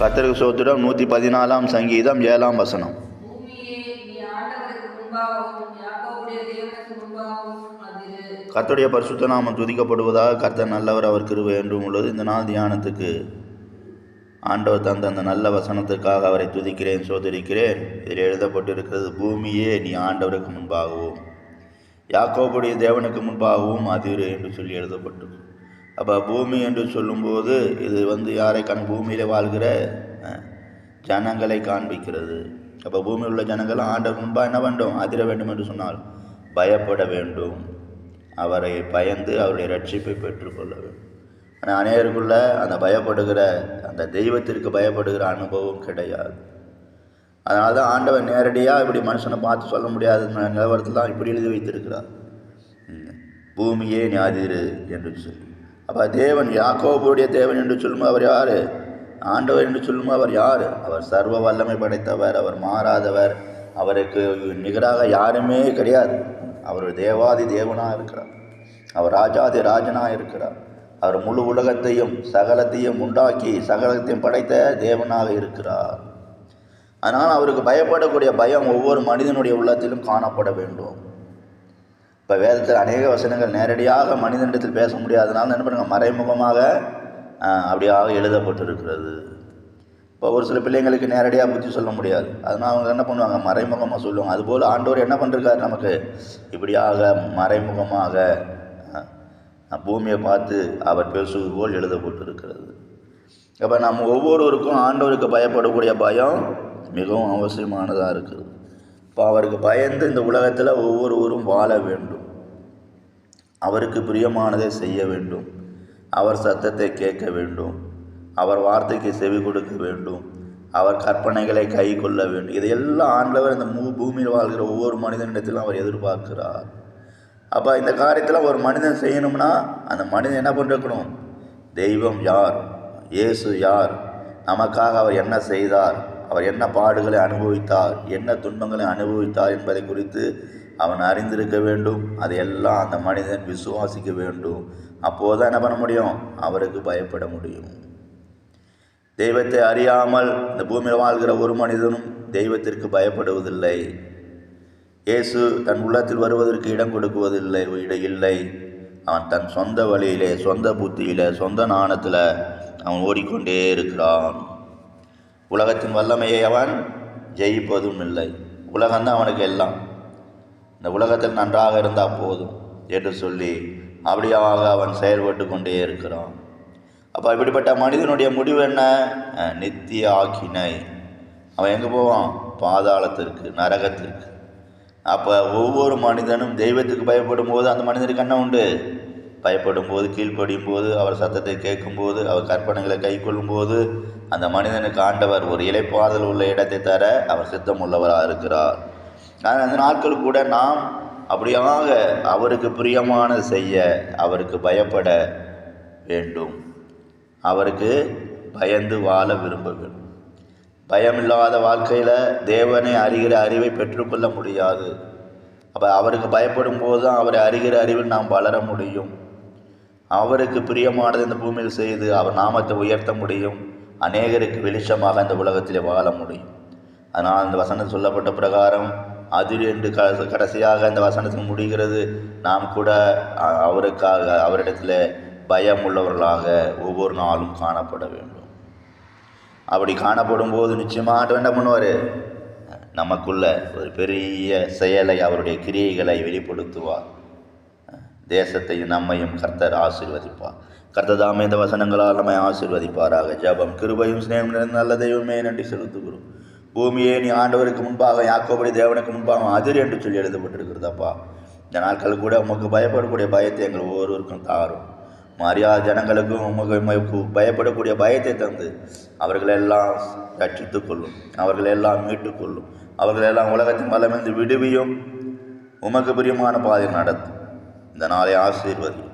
கத்தருக்கு சோத்திரம் நூற்றி பதினாலாம் சங்கீதம் ஏழாம் வசனம். கர்த்தருடைய பரிசுத்த நாமம் துதிக்கப்படுவதாக கர்த்தர் நல்லவர் அவர் கிருவை என்றும் உள்ளது. இந்த நாள் தியானத்துக்கு ஆண்டவர் தந்த அந்த நல்ல வசனத்துக்காக அவரை துதிக்கிறேன் சோதரிக்கிறேன். இதில் எழுதப்பட்டிருக்கிறது பூமியே நீ ஆண்டவருக்கு முன்பாகவும் யாக்கோபுடைய தேவனுக்கு முன்பாகவும் அதிரு என்று சொல்லி எழுதப்பட்டது அப்போ பூமி என்று சொல்லும்போது இது வந்து யாரை கண் பூமியில் வாழ்கிற ஜனங்களை காண்பிக்கிறது. அப்போ பூமியில் உள்ள ஜனங்கள் ஆண்டவர் முன்பாக என்ன வேண்டும்? அதிர வேண்டும் என்று சொன்னால் பயப்பட வேண்டும். அவரை பயந்து அவருடைய ரட்சிப்பை பெற்றுக்கொள்ள வேண்டும். ஆனால் அநேகருக்குள்ள அந்த பயப்படுகிற அந்த தெய்வத்திற்கு பயப்படுகிற அனுபவம் கிடையாது. அதனால தான் ஆண்டவர் நேரடியாக இப்படி மனுஷனை பார்த்து சொல்ல முடியாத நிலவரத்தில் தான் இப்படி எழுதி வைத்திருக்கிறார். பூமியே ஞாதிரு என்று சொல்லி. அப்போ தேவன் யாக்கோபுடைய தேவன் என்று சொல்லும் அவர் யார்? ஆண்டவர் என்று சொல்லும் அவர் யார்? அவர் சர்வ வல்லமை படைத்தவர் அவர் மாறாதவர் அவருக்கு நிகராக யாருமே கிடையாது. அவர் தேவாதி தேவனாக இருக்கிறார். அவர் ராஜாதி ராஜனாக இருக்கிறார். அவர் முழு உலகத்தையும் சகலத்தையும் உண்டாக்கி சகலத்தையும் படைத்த தேவனாக இருக்கிறார். அதனால் அவருக்கு பயப்படக்கூடிய பயம் ஒவ்வொரு மனிதனுடைய உள்ளத்திலும் காணப்பட வேண்டும். இப்போ வேதத்தில் அநேக வசனங்கள் நேரடியாக மனிதனிடத்தில் பேச முடியாதனால என்ன பண்ணுங்கள் மறைமுகமாக அப்படியாக எழுதப்பட்டிருக்கிறது. இப்போ ஒரு சில பிள்ளைங்களுக்கு நேரடியாக புத்தி சொல்ல முடியாது. அதனால் அவங்க என்ன பண்ணுவாங்க? மறைமுகமாக சொல்லுவாங்க. அதுபோல் ஆண்டவர் என்ன பண்ணிருக்காரு நமக்கு? இப்படியாக மறைமுகமாக பூமியை பார்த்து அவர் பேசுவது போல் எழுதப்பட்டிருக்கிறது. அப்போ நம்ம ஒவ்வொருவருக்கும் ஆண்டவருக்கு பயப்படக்கூடிய பயம் மிகவும் அவசியமானதாக இருக்குது இப்போ அவருக்கு பயந்து இந்த உலகத்தில் ஒவ்வொருவரும் வாழ வேண்டும். அவருக்கு பிரியமானதை செய்ய வேண்டும். அவர் சத்தத்தை கேட்க வேண்டும். அவர் வார்த்தைக்கு செவி கொடுக்க வேண்டும். அவர் கற்பனைகளை கை கொள்ள வேண்டும். இதையெல்லாம் ஆண்டவர் இந்த மூ பூமியில் வாழ்கிற ஒவ்வொரு மனிதனிடத்திலும் அவர் எதிர்பார்க்கிறார். அப்போ இந்த காரியத்தில் ஒரு மனிதன் செய்யணும்னா அந்த மனிதன் என்ன பண்ணிருக்கணும்? தெய்வம் யார்? இயேசு யார்? நமக்காக அவர் என்ன செய்தார்? அவர் என்ன பாடுகளை அனுபவித்தார்? என்ன துன்பங்களை அனுபவித்தார் என்பதை குறித்து அவன் அறிந்திருக்க வேண்டும். அதையெல்லாம் அந்த மனிதன் விசுவாசிக்க வேண்டும். அப்போது என்ன பண்ண முடியும்? அவருக்கு பயப்பட முடியும். தெய்வத்தை அறியாமல் இந்த பூமியில் வாழ்கிற ஒரு மனிதனும் தெய்வத்திற்கு பயப்படுவதில்லை. இயேசு தன் உள்ளத்தில் வருவதற்கு இடம் கொடுக்குவதில்லை. இடம் இல்லை. அவன் தன் சொந்த வழியிலே சொந்த புத்தியிலே சொந்த நாணத்தில் அவன் ஓடிக்கொண்டே இருக்கிறான். உலகத்தின் வல்லமையை அவன் ஜெயிப்பதும் இல்லை. உலகம்தான் அவனுக்கு எல்லாம். இந்த உலகத்தில் நன்றாக இருந்தால் போதும் என்று சொல்லி அப்படியாக அவன் செயல்பட்டு கொண்டே இருக்கிறான். அப்போ இப்படிப்பட்ட மனிதனுடைய முடிவு என்ன? நித்திய ஆக்கினை. அவன் எங்கே போவான்? பாதாளத்திற்கு நரகத்திற்கு. அப்போ ஒவ்வொரு மனிதனும் தெய்வத்துக்கு பயப்படும் போது அந்த மனிதனுக்கு என்ன உண்டு? பயப்படும் போது கீழ்ப்படியும் போது அவர் சத்தத்தை கேட்கும்போது அவர் கற்பனைகளை கை கொள்ளும்போது அந்த மனிதனுக்கு ஆண்டவர் ஒரு இலைப்பாறுதல் உள்ள இடத்தை தர அவர் சித்தம் உள்ளவராக இருக்கிறார் அந்த நாட்கள் கூட நாம் அப்படியாக அவருக்கு பிரியமான செய்ய அவருக்கு பயப்பட வேண்டும். அவருக்கு பயந்து வாழ விரும்ப வேண்டும் பயமில்லாத வாழ்க்கையில் தேவனை அறிகிற அறிவை பெற்றுக்கொள்ள முடியாது. அப்போ அவருக்கு பயப்படும் போது தான் அவரை அறிகிற அறிவில் நாம் வளர முடியும். அவருக்கு பிரியமானது இந்த பூமியில் செய்து அவர் நாமத்தை உயர்த்த முடியும். அநேகருக்கு வெளிச்சமாக இந்த உலகத்தில் வாழ முடியும். அதனால் அந்த வசனம் சொல்லப்பட்ட பிரகாரம் அதிர் என்று க கடைசியாக இந்த வசனத்தில் முடிகிறது. நாம் கூட அவருக்காக அவரிடத்தில் பயம் உள்ளவர்களாக ஒவ்வொரு நாளும் காணப்பட வேண்டும். அப்படி காணப்படும் போது நிச்சயமாக என்ன பண்ணுவார்? நமக்குள்ள ஒரு பெரிய செயலை அவருடைய கிரியைகளை வெளிப்படுத்துவார். தேசத்தையும் நம்மையும் கர்த்தர் ஆசீர்வதிப்பார். கர்த்தர் தாமே இந்த வசனங்களால் நம்மை ஆசீர்வதிப்பாராக. ஜெபம் கிருபையும் சிநேகம் நல்ல தெய்வமே நன்றி செலுத்துகிறோம். பூமியே நீ ஆண்டவருக்கு முன்பாக யாக்கோபடி தேவனுக்கு முன்பாக அதிர் என்று சொல்லி எழுதப்பட்டிருக்கிறதப்பா. இந்த நாட்கள் கூட உமக்கு பயப்படக்கூடிய பயத்தை எங்கள் ஒவ்வொருவருக்கும் தாரும். மரியாதை ஜனங்களுக்கும் உமக்கு பயப்படக்கூடிய பயத்தை தந்து அவர்களெல்லாம் ரட்சித்து கொள்ளும். அவர்களெல்லாம் மீட்டுக் கொள்ளும். அவர்களெல்லாம் உலகத்தின் வல்லமிருந்து விடுவியும் உமக்கு பிரியமான பாதையில் நடத்தும். இந்த நாளை ஆசீர்வதி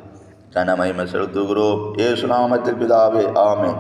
கனமகிமை செலுத்துகிறோம். ஏசு நாமத்தில் பிதாவே ஆமே